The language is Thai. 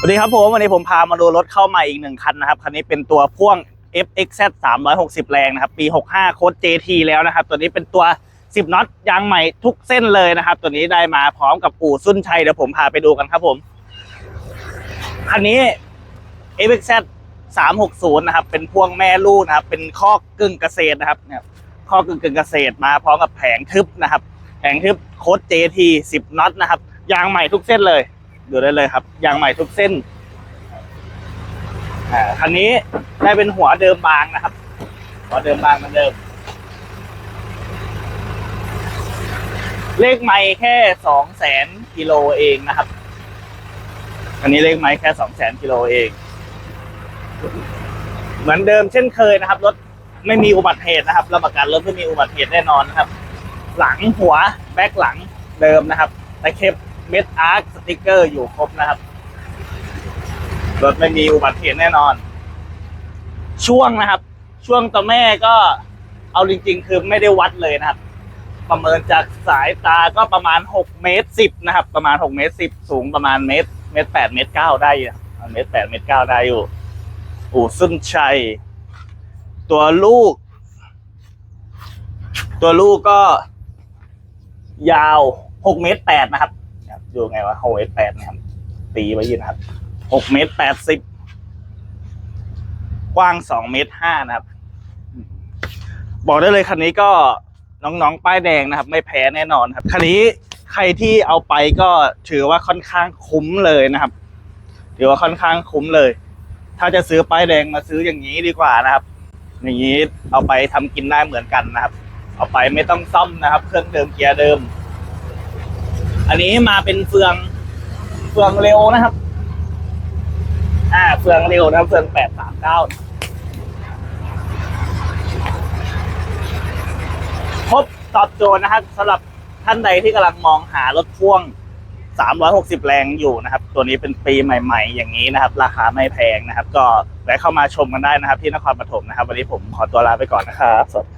สวัสดีครับผมวันนี้ผมพามาดูรถเข้าใหม่อีกหนึ่งคันนะครับ คันนี้เป็นตัวพ่วง FXZ 360 แรงนะครับ ปี 65 โค้ด JT แล้วนะครับ ตัวนี้เป็นตัว 10น็อตยางใหม่ทุกเส้นเลยนะครับ ตัวนี้ได้มาพร้อมกับอู่สุนชัยเดี๋ยวผมพาไปดูกันครับผม คันนี้ FXZ 360 นะครับ เป็นพ่วงแม่ลูกนะครับ เป็นข้อกึ่งเกษตรนะครับเนี่ยข้อกึ่งกึ่งเกษตรมาพร้อมกับแผงทึบนะครับ แผงทึบโค้ด JT 10น็อตนะครับยางใหม่ทุกเส้นเลย ดูได้เลยครับยางใหม่ทุกเส้นอ่าคันนี้ได้เป็นหัวเดิมบางนะครับหัวเดิมบางเหมือนเดิม เลขไม้แค่สองแสนกิโลเองนะครับ อันนี้เลขไม้แค่สองแสนกิโลเอง เหมือนเดิมเช่นเคยนะครับรถไม่มีอุบัติเหตุนะครับรับประกันรถไม่มีอุบัติเหตุแน่นอนนะครับ หลังหัวแบ็คหลังเดิมนะครับตะเข็บ เม็ดอาร์คสติกเกอร์อยู่ครบนะครับ รถไม่มีอุบัติเหตุแน่นอน ช่วงนะครับ ช่วงตัวแม่ก็เอาจริง ๆ คือไม่ได้วัดเลยนะครับ ประเมินจากสายตาก็ประมาณ6เมตร10นะครับ ประมาณ6เมตร10สูงประมาณเมตรเมตร8เมตร9ได้อยู่เมตร8เมตร9ได้อยู่อู่ซุนชัย ตัวลูก ตัวลูกก็ยาวหกเมตรแปดนะครับ ดูไงวะหกเมตรแปดนะครับ ตีไว้ยินครับหกเมตรแปดสิบกว้างสองเมตรห้านะครับ บอกได้เลยคันนี้ก็น้องๆ ป้ายแดงนะครับ ไม่แพ้แน่นอนครับ คันนี้ใครที่เอาไปก็ถือว่าค่อนข้างคุ้มเลยนะครับ ถือว่าค่อนข้างคุ้มเลย ถ้าจะซื้อป้ายแดงมาซื้ออย่างนี้ดีกว่านะครับ อย่างนี้เอาไปทำกินได้เหมือนกันนะครับ เอาไปไม่ต้องซ่อมนะครับ เครื่องเดิมเกียร์เดิม อันนี้มาเป็นเฟือง เฟืองเร็วนะครับ อ่า เฟืองเร็วนะครับเฟืองแปดสามเก้าครบตอบโจทย์นะครับสำหรับท่านใดที่กำลังมองหารถพ่วง 360 แรงอยู่นะครับ ตัวนี้เป็นปีใหม่ ๆ อย่างนี้นะครับ ราคาไม่แพงนะครับ ก็แวะเข้ามาชมกันได้นะครับ ที่นครปฐมนะครับ วันนี้ผมขอตัวลาไปก่อนนะครับสวัสดีครับ